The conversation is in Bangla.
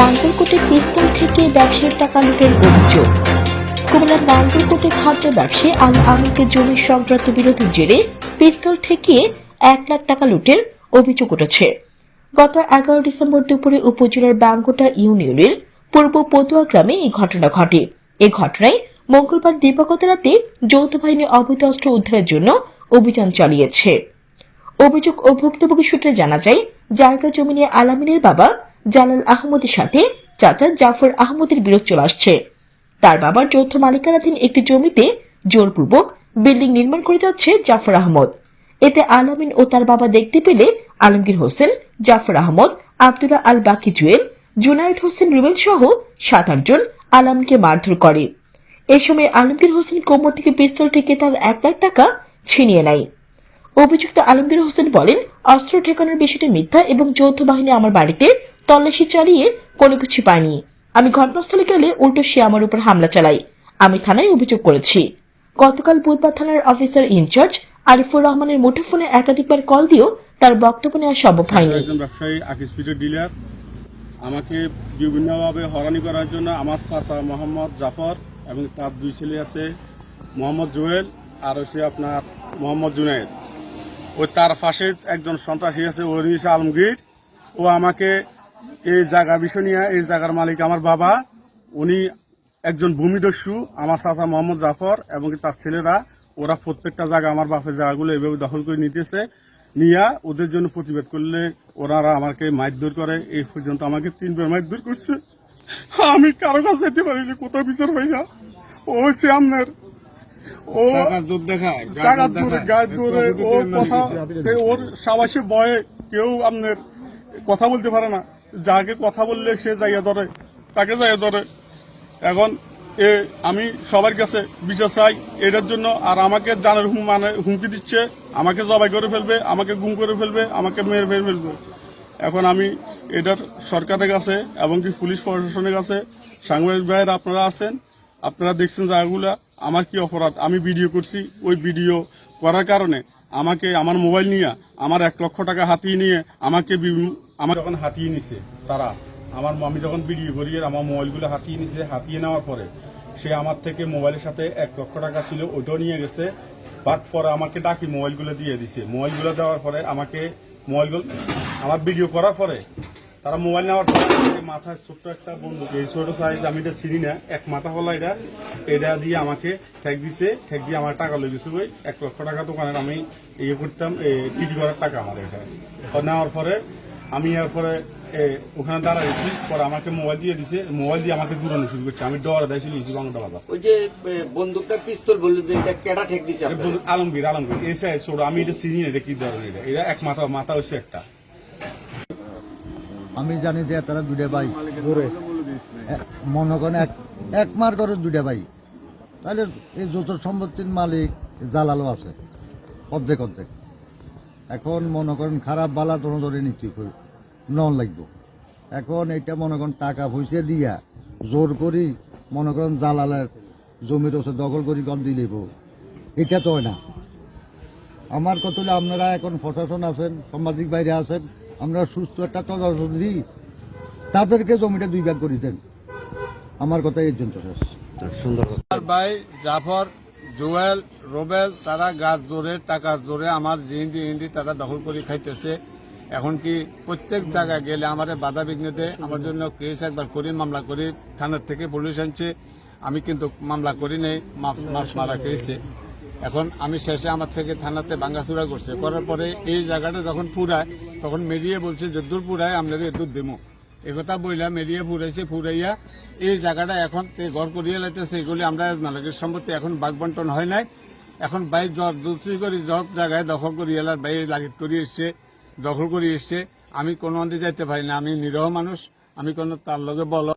নাঙ্গলকোটে পিস্তল থেকে ব্যবসায়ীর টাকা লুটের অভিযোগ। কুমিল্লার নাঙ্গলকোটে খাদ্য ব্যবসায়ী আল আমিনকে জমি সংক্রান্ত বিরোধের জেরে পিস্তল ঠেকিয়ে এক লাখ টাকা লুটের অভিযোগ উঠেছে। গত এগারো ডিসেম্বর দুপুরে উপজেলার বাঙ্গোটা ইউনিয়নের পূর্ব পতুয়া গ্রামে এই ঘটনা ঘটে। এই ঘটনায় মঙ্গলবার দিবাগত রাতে যৌথ বাহিনী অবৈধ অস্ত্র উদ্ধারের জন্য অভিযান চালিয়েছে। অভিযোগ ও ভুক্তভোগী সূত্রে জানা যায়, জায়গা জমি নিয়ে আলামিনের বাবা জালাল আহমদের সাথে চাচা জাফর আহমদের বিরোধ চলে আসছে। তার বাবার যৌথ মালিকানাধীন একটি জমিতে জোরপূর্বক বিল্ডিং নির্মাণ করে যাচ্ছে জাফর আহমদ। এতে আলামিন ও তার বাবা দেখতে পেলে আলমগীর হোসেন, জাফর আহমদ, আব্দুল্লাহ আল বাকি জুয়েল, জুনায়েদ হোসেন রুবেল সহ সাত আটজন আলামকে মারধর করে। এ সময় আলমগীর হোসেন কোমর থেকে পিস্তল ঠেকে তার এক লাখ টাকা ছিনিয়ে নেয়। অভিযুক্ত আলমগীর হোসেন বলেন, অস্ত্র ঠেকানোর বিষয়টি মিথ্যা এবং যৌথ বাহিনী আমার বাড়িতে তল্লাশি চালিয়ে কোনো কিছু পাইনি। আমি ঘটনাস্থলে গেলে উল্টো সে আমার উপর হামলা চালায়। আমি থানায় অভিযোগ করেছি। গতকাল বুধবার থানার অফিসার ইনচার্জ আরিফুর রহমানের মুঠোফোনে একাধিকবার কল দিয়েও তার বক্তব্য নেওয়া সম্ভব হয়নি। একজন ব্যবসায়ী আকিস পিটের ডিলার। আমাকে বিভিন্নভাবে হরানি করার জন্য আমার চাচা মোহাম্মদ জাফর এবং তার দুই ছেলে আছে মোহাম্মদ জুয়েল আর হচ্ছে আপনার মোহাম্মদ জুনায়েদ। ওই তার পাশে একজন সন্ত্রাসী আছে ওরিস আলমগীর। ও আমাকে এই জায়গা বিষয় নিয়ে এই জায়গার মালিক আমার বাবা। উনি একজন ভূমিদস্যু আমার চাচা মোহাম্মদ জাফর এবং তার ছেলেরা। ওরা প্রত্যেকটা জায়গা আমার বাপের জায়গাগুলো এভাবে দখল করে নিতেছে। নিয়া ওদের জন্য প্রতিবাদ করলে ওনারা আমাকে মারধর করে। এই পর্যন্ত আমাকে তিনবার মারধর করছে। আমি কারও কাছে যেতে পারিনি কোথাও বিচার পাই না। ও সে আপনার ও টাকার জোর দেখায় টাকার জোরে গায়ে জোরে ও কথা ওর সাবাসে বয়ে কেউ আপনার কথা বলতে পারে না। যাকে কথা বললে সে যাইয়া ধরে, তাকে যাইয়া ধরে। এখন এ, আমি সবার কাছে বিচার চাই, এটার জন্য আর আমাকে জানের মানে হুমকি দিচ্ছে, আমাকে জবাই করে ফেলবে, আমাকে গুম করে ফেলবে, আমাকে মেরে মেরে ফেলবে। এখন আমি এটার সরকারের কাছে এবং কি পুলিশ প্রশাসনের কাছে, সাংবাদিক ভাইয়েরা আপনারা আছেন, আপনারা দেখছেন জায়গাগুলো, আমার কি অপরাধ? আমি ভিডিও করছি, ওই ভিডিও করার কারণে আমাকে, আমার মোবাইল নিয়ে, আমার এক লক্ষ টাকা হাতিয়ে নিয়ে আমাকে আমার যখন হাতিয়ে নিছে, তারা, আমার আমি যখন ভিডিও করি আমার মোবাইলগুলো হাতিয়ে নিছে, হাতিয়ে নেওয়ার পরে, সে আমার থেকে মোবাইলের সাথে এক লক্ষ টাকা ছিল, ওইটাও নিয়ে গেছে, বাট পরে আমাকে ডাকি, মোবাইলগুলো দিয়ে দিছে। মোবাইলগুলো দেওয়ার পরে আমাকে মোবাইলগুলো, আমার ভিডিও করার পরে, তারা মোবাইল নেওয়ার পরে মাথায় ছোট্ট একটা বন্দুক, এই ছোট সাইজ আমি এটা চিনি না, এক মাথা হলো এটা এটা দিয়ে আমাকে ঠেক দিছে, ঠেক দিয়ে আমার টাকা লই গেছে ওই এক লক্ষ টাকা দোকানের আমি ইয়ে করতাম টিটি করার টাকা আমার এটা। নেওয়ার পরে আমি এরপরে এ, ওখানে দাঁড়াইছি পরে আমাকে মোবাইল দিয়ে দিছে মোবাইল দিয়ে আমাকে দূরানো শুরু করছে। আমি ডর লিখছি বাংলা বাজার ওই যে বন্দুকটা পিস্তল বলল যে এটা কেডা ঠেক দিছে আলমগীর আলমগীর এসে ছোট আমি এটা চিনি না এটা কি ধরনের এটা? এটা এক মাথা মাথা হচ্ছে একটা। আমি জানি যে তারা দুটা ভাই এক- মনে করেন এক এক মার করে দুটা ভাই। তাহলে এই যত সম্পত্তির মালিক জালালও আছে। অর্ধেক অর্ধেক। এখন মনে করেন খারাপ বালা ধরে ধরে নিচ্ছি নন লাগবো। এখন এটা মনে করেন টাকা পয়সা দিয়া জোর করি মনে করেন জালালের জমির ওসে দখল করি কম দিলেব এটা তো না। আমার কথা হলো আপনারা এখন প্রশাসন আছেন সামাজিক বাইরে আছেন আমরা সুস্থ একটা তদন্ত দিই তাদেরকে জমিটা দুই ভাগ করে দেন। আমার কথা এই জন্য আমার ভাই জাফর জুয়েল রোবেল তারা গাছ জোরে টাকার জোরে আমার জিন্দি ইন্দি তারা দখল করে খাইতেছে। এখন কি প্রত্যেক জায়গায় গেলে আমাদের বাধা বিঘ্ন দেয় আমার জন্য কেস একবার করি মামলা করি থানার থেকে পুলিশ আনছে। আমি কিন্তু মামলা করি নেই মাছ মারা খেয়েছে। এখন আমি শেষে আমার থেকে থানাতে ভাঙ্গাচুরা করছে। করার পরে এই জায়গাটা যখন পুরায়, তখন মেরিয়ে বলছে যে দূর পুরায় আপনারা একটু দেমো। একথা বইলা মেরিয়ে ফুরাইছে ফুরাইয়া এই জায়গাটা এখন ঘর করিয়ে লাইতেছে, এগুলি আমরা মালিকের সম্পত্তি এখন বাঘ বন্টন হয় নাই। এখন বাই জ্বর দুশ্রী করি সব জায়গায় দখল করি এলার বাই লাগিত করে এসছে। দখল করে এসছে। আমি কোনো অন্তে যাইতে পারি না। আমি নিরহ মানুষ। আমি কোনো তার লগে বল